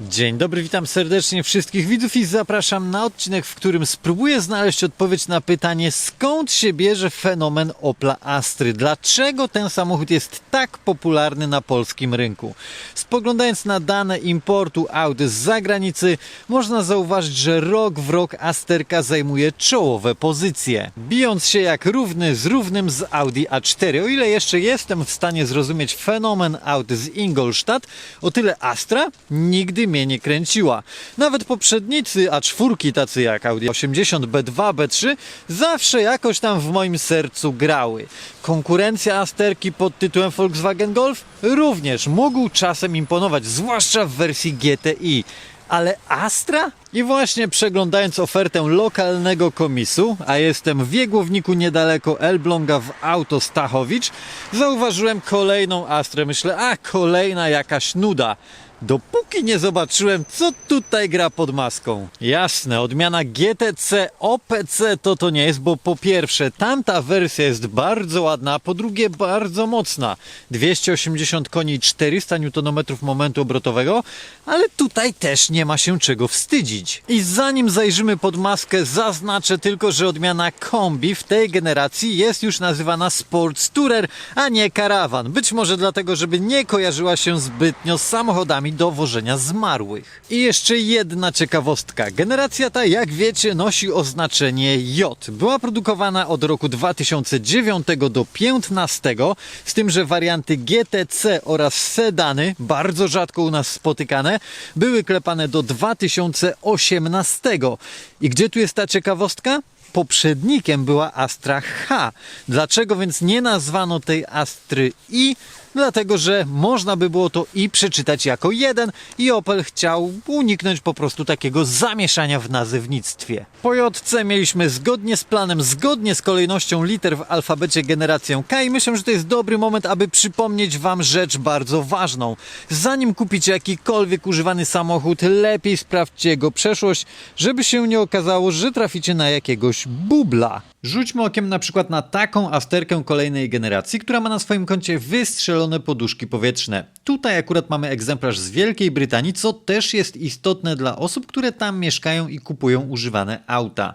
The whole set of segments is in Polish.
Dzień dobry, witam serdecznie wszystkich widzów i zapraszam na odcinek, w którym spróbuję znaleźć odpowiedź na pytanie, skąd się bierze fenomen Opla Astry. Dlaczego ten samochód jest tak popularny na polskim rynku? Spoglądając na dane importu aut z zagranicy, można zauważyć, że rok w rok Asterka zajmuje czołowe pozycje, bijąc się jak równy z równym z Audi A4. O ile jeszcze jestem w stanie zrozumieć fenomen aut z Ingolstadt, o tyle Astra nigdy mnie nie kręciła. Nawet poprzednicy A4, tacy jak Audi 80, B2, B3, zawsze jakoś tam w moim sercu grały. Konkurencja Asterki pod tytułem Volkswagen Golf również mógł czasem imponować, zwłaszcza w wersji GTI. Ale Astra? I właśnie przeglądając ofertę lokalnego komisu, a jestem w Jegłowniku niedaleko Elbląga w Auto Stachowicz, zauważyłem kolejną Astrę. Myślę, a kolejna jakaś nuda. Dopóki nie zobaczyłem, co tutaj gra pod maską. Jasne, odmiana GTC OPC to to nie jest, bo po pierwsze, tamta wersja jest bardzo ładna, a po drugie bardzo mocna. 280 koni i 400 Nm momentu obrotowego, ale tutaj też nie ma się czego wstydzić. I zanim zajrzymy pod maskę, zaznaczę tylko, że odmiana kombi w tej generacji jest już nazywana Sports Tourer, a nie karawan. Być może dlatego, żeby nie kojarzyła się zbytnio z samochodami do wożenia zmarłych. I jeszcze jedna ciekawostka. Generacja ta, jak wiecie, nosi oznaczenie J. Była produkowana od roku 2009 do 2015, z tym, że warianty GTC oraz sedany, bardzo rzadko u nas spotykane, były klepane do 2018. I gdzie tu jest ta ciekawostka? poprzednikiem była Astra H. Dlaczego więc nie nazwano tej Astry I? Dlatego, że można by było to i przeczytać jako jeden i Opel chciał uniknąć po prostu takiego zamieszania w nazewnictwie. Po JC mieliśmy zgodnie z planem, zgodnie z kolejnością liter w alfabecie generację K i myślę, że to jest dobry moment, aby przypomnieć Wam rzecz bardzo ważną. Zanim kupicie jakikolwiek używany samochód, lepiej sprawdźcie jego przeszłość, żeby się nie okazało, że traficie na jakiegoś bubla. Rzućmy okiem na przykład na taką asterkę kolejnej generacji, która ma na swoim koncie poduszki powietrzne. Tutaj akurat mamy egzemplarz z Wielkiej Brytanii, co też jest istotne dla osób, które tam mieszkają i kupują używane auta.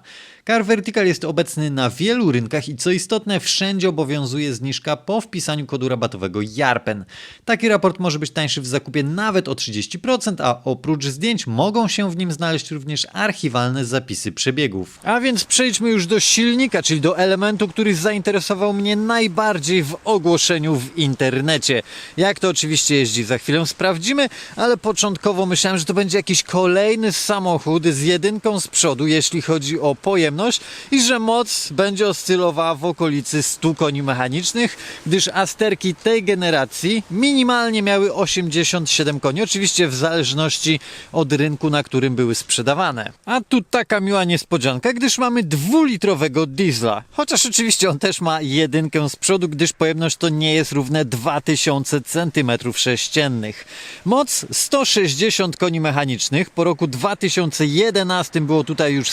Car Vertical jest obecny na wielu rynkach i co istotne, wszędzie obowiązuje zniżka po wpisaniu kodu rabatowego JARPEN. Taki raport może być tańszy w zakupie nawet o 30%, a oprócz zdjęć mogą się w nim znaleźć również archiwalne zapisy przebiegów. A więc przejdźmy już do silnika, czyli do elementu, który zainteresował mnie najbardziej w ogłoszeniu w internecie. Jak to oczywiście jeździ, za chwilę sprawdzimy, ale początkowo myślałem, że to będzie jakiś kolejny samochód z jedynką z przodu, jeśli chodzi o pojemność i że moc będzie oscylowała w okolicy 100 koni mechanicznych, gdyż asterki tej generacji minimalnie miały 87 koni, oczywiście w zależności od rynku, na którym były sprzedawane. A tu taka miła niespodzianka, gdyż mamy dwulitrowego diesla, chociaż oczywiście on też ma jedynkę z przodu, gdyż pojemność to nie jest równe 2000 cm3. Moc 160 koni mechanicznych, po roku 2011 było tutaj już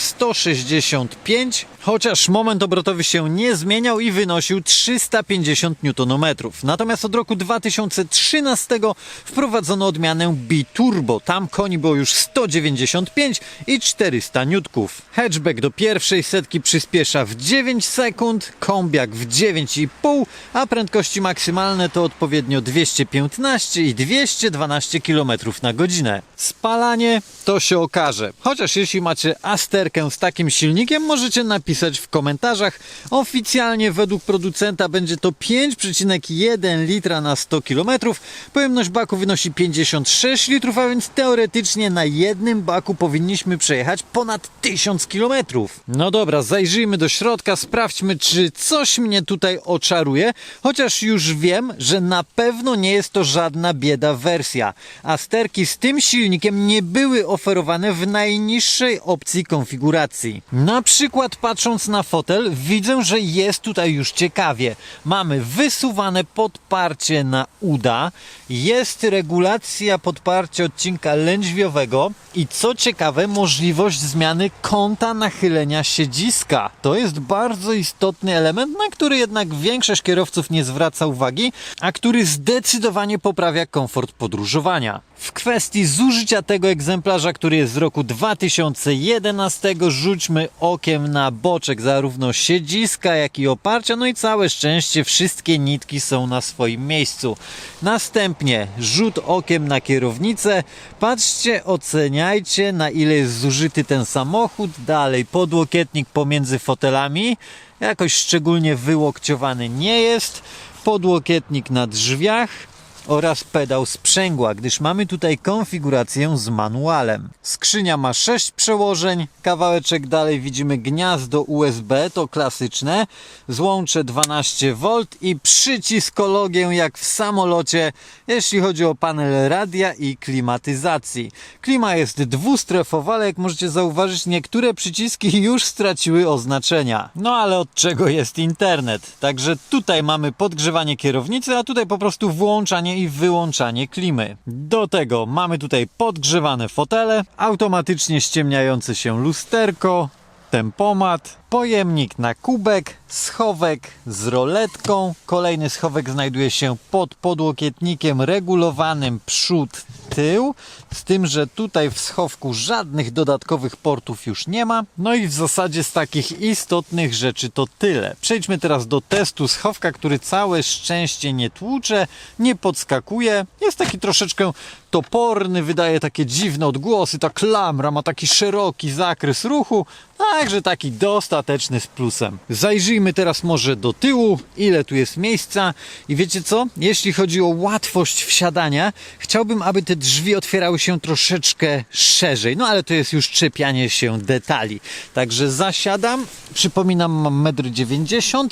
165, chociaż moment obrotowy się nie zmieniał i wynosił 350 Nm. Natomiast od roku 2013 wprowadzono odmianę Biturbo. Tam koni było już 195 i 400 niutków. Hatchback do pierwszej setki przyspiesza w 9 sekund, kombiak w 9,5, a prędkości maksymalne to odpowiednio 215 i 212 km na godzinę. Spalanie to się okaże. Chociaż jeśli macie Asterkę z takim silnikiem, możecie napisać w komentarzach. Oficjalnie według producenta będzie to 5,1 litra na 100 km. Pojemność baku wynosi 56 litrów, a więc teoretycznie na jednym baku powinniśmy przejechać ponad 1000 km. No dobra, zajrzyjmy do środka, sprawdźmy, czy coś mnie tutaj oczaruje, chociaż już wiem, że na pewno nie jest to żadna bieda wersja. Asterki z tym silnikiem nie były oferowane w najniższej opcji konfiguracji. Na przykład patrząc na fotel, widzę, że jest tutaj już ciekawie. Mamy wysuwane podparcie na uda, jest regulacja podparcia odcinka lędźwiowego i co ciekawe, możliwość zmiany kąta nachylenia siedziska. To jest bardzo istotny element, na który jednak większość kierowców nie zwraca uwagi, a który zdecydowanie poprawia komfort podróżowania. W kwestii zużycia tego egzemplarza, który jest z roku 2011, rzućmy okiem na boczek zarówno siedziska, jak i oparcia. No i całe szczęście wszystkie nitki są na swoim miejscu. Następnie rzut okiem na kierownicę. Patrzcie, oceniajcie na ile jest zużyty ten samochód. Dalej podłokietnik pomiędzy fotelami. Jakoś szczególnie wyłokciowany nie jest. Podłokietnik na drzwiach oraz pedał sprzęgła, gdyż mamy tutaj konfigurację z manualem. Skrzynia ma 6 przełożeń, kawałeczek dalej widzimy gniazdo USB, to klasyczne, złącze 12V i przyciskologię jak w samolocie, jeśli chodzi o panel radia i klimatyzacji. Klima jest dwustrefowa, ale jak możecie zauważyć, niektóre przyciski już straciły oznaczenia. No ale od czego jest internet? Także tutaj mamy podgrzewanie kierownicy, a tutaj po prostu włączanie i wyłączanie klimy. Do tego mamy tutaj podgrzewane fotele, automatycznie ściemniające się lusterko, tempomat, pojemnik na kubek, schowek z roletką. Kolejny schowek znajduje się pod podłokietnikiem regulowanym przód tył, z tym, że tutaj w schowku żadnych dodatkowych portów już nie ma. No i w zasadzie z takich istotnych rzeczy to tyle. Przejdźmy teraz do testu schowka, który całe szczęście nie tłucze, nie podskakuje. Jest taki troszeczkę toporny, wydaje takie dziwne odgłosy. Ta klamra ma taki szeroki zakres ruchu, także taki dostateczny z plusem. Zajrzyjmy teraz może do tyłu, ile tu jest miejsca. I wiecie co? Jeśli chodzi o łatwość wsiadania, chciałbym, aby te drzwi otwierały się troszeczkę szerzej. No ale to jest już czepianie się detali. Także zasiadam. Przypominam, mam 1,90 m.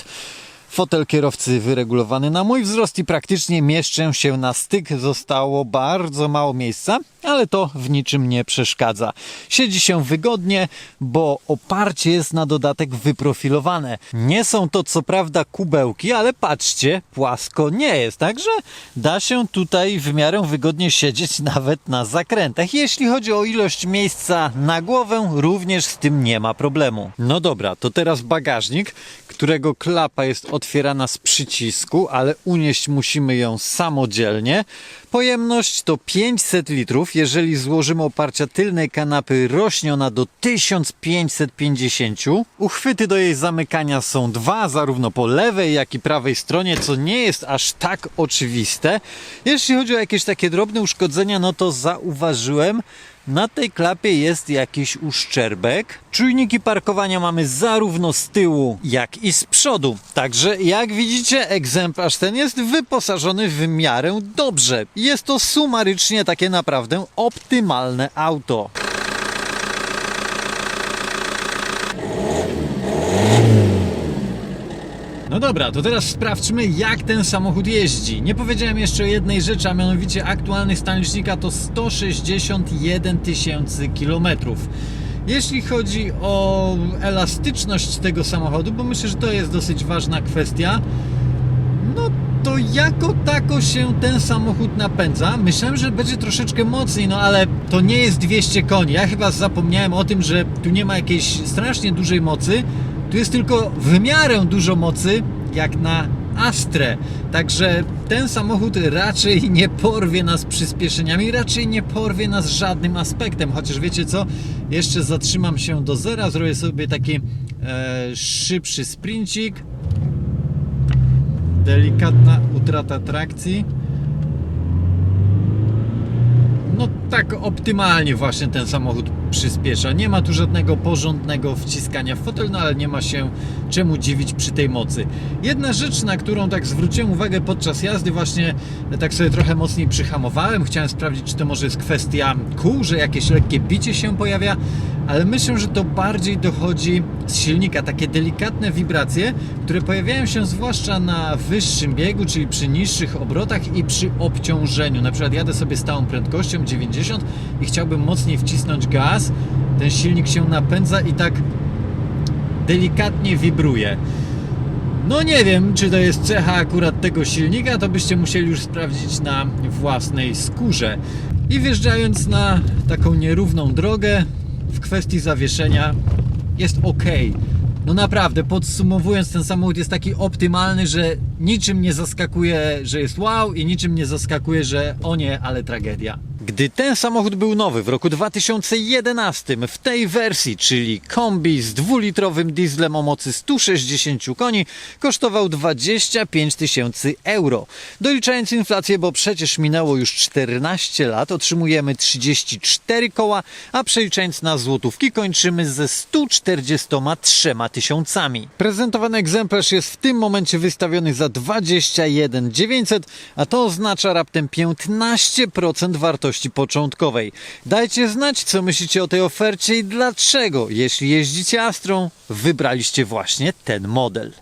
Fotel kierowcy wyregulowany na mój wzrost i praktycznie mieszczę się na styk. Zostało bardzo mało miejsca, ale to w niczym nie przeszkadza. Siedzi się wygodnie, bo oparcie jest na dodatek wyprofilowane. Nie są to co prawda kubełki, ale patrzcie, płasko nie jest, także da się tutaj w miarę wygodnie siedzieć nawet na zakrętach. Jeśli chodzi o ilość miejsca na głowę, również z tym nie ma problemu. No dobra, to teraz bagażnik, którego klapa jest otwierana z przycisku, ale unieść musimy ją samodzielnie. Pojemność to 500 litrów. Jeżeli złożymy oparcia tylnej kanapy, rośnie ona do 1550. Uchwyty do jej zamykania są dwa, zarówno po lewej, jak i prawej stronie, co nie jest aż tak oczywiste. Jeśli chodzi o jakieś takie drobne uszkodzenia, no to zauważyłem, na tej klapie jest jakiś uszczerbek. Czujniki parkowania mamy zarówno z tyłu, jak i z przodu. Także jak widzicie, egzemplarz ten jest wyposażony w miarę dobrze. Jest to sumarycznie takie naprawdę optymalne auto. No dobra, to teraz sprawdźmy, jak ten samochód jeździ. Nie powiedziałem jeszcze jednej rzeczy, a mianowicie aktualny stan licznika to 161 tysięcy kilometrów. Jeśli chodzi o elastyczność tego samochodu, bo myślę, że to jest dosyć ważna kwestia, no to jako tako się ten samochód napędza. Myślałem, że będzie troszeczkę mocniej, no ale to nie jest 200 koni. Ja chyba zapomniałem o tym, że tu nie ma jakiejś strasznie dużej mocy. Tu jest tylko w miarę dużo mocy, jak na Astrę. Także ten samochód raczej nie porwie nas przyspieszeniami, raczej nie porwie nas żadnym aspektem. Chociaż wiecie co? Jeszcze zatrzymam się do zera, zrobię sobie taki e, szybszy sprincik. Delikatna utrata trakcji. No tak optymalnie właśnie ten samochód przyspiesza. Nie ma tu żadnego porządnego wciskania w fotel, no ale nie ma się czemu dziwić przy tej mocy. Jedna rzecz, na którą tak zwróciłem uwagę podczas jazdy, właśnie tak sobie trochę mocniej przyhamowałem. Chciałem sprawdzić, czy to może jest kwestia kół, że jakieś lekkie bicie się pojawia, ale myślę, że to bardziej dochodzi z silnika. Takie delikatne wibracje, które pojawiają się zwłaszcza na wyższym biegu, czyli przy niższych obrotach i przy obciążeniu. Na przykład jadę sobie stałą prędkością 90 i chciałbym mocniej wcisnąć gaz, ten silnik się napędza i tak delikatnie wibruje. No nie wiem, czy to jest cecha akurat tego silnika, to byście musieli już sprawdzić na własnej skórze. I wjeżdżając na taką nierówną drogę, w kwestii zawieszenia jest ok. No naprawdę, podsumowując, ten samochód jest taki optymalny, że niczym nie zaskakuje, że jest wow i niczym nie zaskakuje, że o nie, ale tragedia. Gdy ten samochód był nowy w roku 2011 w tej wersji, czyli kombi z dwulitrowym dieslem o mocy 160 koni, kosztował 25 tysięcy euro. Doliczając inflację, bo przecież minęło już 14 lat, otrzymujemy 34 koła, a przeliczając na złotówki kończymy ze 143 tysiącami. Prezentowany egzemplarz jest w tym momencie wystawiony za 21 900, a to oznacza raptem 15% wartości początkowej. Dajcie znać, co myślicie o tej ofercie i dlaczego, jeśli jeździcie Astrą, wybraliście właśnie ten model.